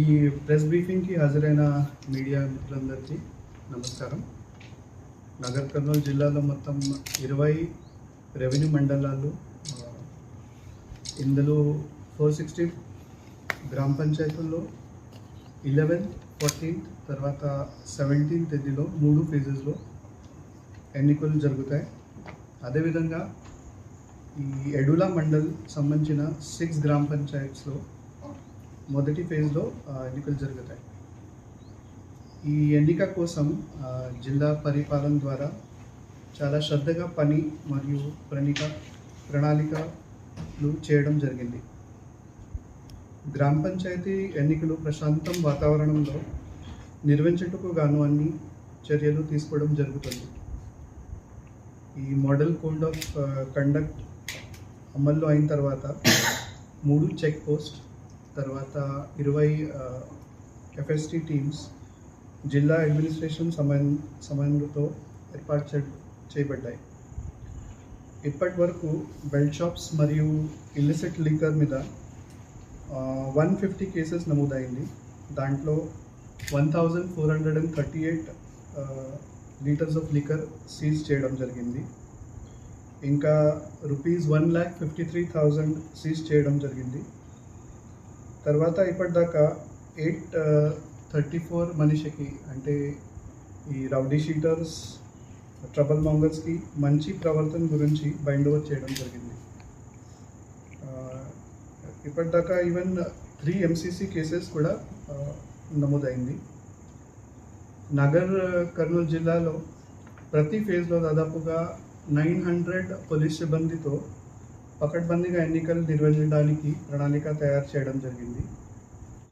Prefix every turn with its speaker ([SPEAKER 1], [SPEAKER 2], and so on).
[SPEAKER 1] ఈ ప్రెస్ బ్రీఫింగ్కి హాజరైన మీడియా మిత్రులందరికీ నమస్కారం. నగర్ కర్నూలు జిల్లాలో మొత్తం ఇరవై రెవెన్యూ మండలాలు ఇందులో ఫోర్ సిక్స్టీ గ్రామ పంచాయతీల్లో ఇలెవెన్ ఫోర్టీన్త్ తర్వాత సెవెంటీన్త్ తేదీలో మూడు ఫేజెస్లో ఎన్నికలు జరుగుతాయి. అదేవిధంగా ఈ ఎడులా మండల్ సంబంధించిన సిక్స్ గ్రామ పంచాయత్స్లో మొదటి ఫేజ్లో ఎన్నికలు జరుగుతాయి. ఈ ఎన్నిక కోసం జిల్లా పరిపాలన ద్వారా చాలా శ్రద్ధగా పని మరియు ప్రణిక ప్రణాళికలు చేయడం జరిగింది. గ్రామ పంచాయతీ ఎన్నికలు ప్రశాంతం వాతావరణంలో నిర్వహించటకు గాను అన్ని చర్యలు తీసుకోవడం జరుగుతుంది. ఈ మోడల్ కోడ్ ఆఫ్ కండక్ట్ అమల్లో అయిన తర్వాత మూడు చెక్ పోస్ట్ తర్వాత ఇరవై ఎఫ్ఎస్టి టీమ్స్ జిల్లా అడ్మినిస్ట్రేషన్ సమయం సమయంతో ఏర్పాటు చే చేయబడ్డాయి. ఇప్పటి వరకు బెల్ట్ షాప్స్ మరియు ఇల్లిసిట్ లీకర్ మీద వన్ ఫిఫ్టీ కేసెస్ నమోదైంది. దాంట్లో one thousand four hundred and thirty eight litres of liquor seize చేయడం జరిగింది. ఇంకా rupees one lakh fifty three thousand seize చేయడం జరిగింది. తర్వాత ఇప్పటిదాకా ఎయిట్ థర్టీ ఫోర్ మనిషికి అంటే ఈ రౌడీ షీటర్స్ ట్రబుల్ మాంగర్స్కి మంచి ప్రవర్తన గురించి బైండ్ ఓవర్ చేయడం జరిగింది. ఇప్పటిదాకా ఈవెన్ త్రీ ఎంసీసీ కేసెస్ కూడా నమోదైంది. నగర్ కర్నూలు జిల్లాలో ప్రతి ఫేజ్లో దాదాపుగా నైన్ హండ్రెడ్ పోలీస్ సిబ్బందితో పకడ్బందీగా ఎన్నికలు నిర్వహించడానికి ప్రణాళిక తయారు చేయడం జరిగింది.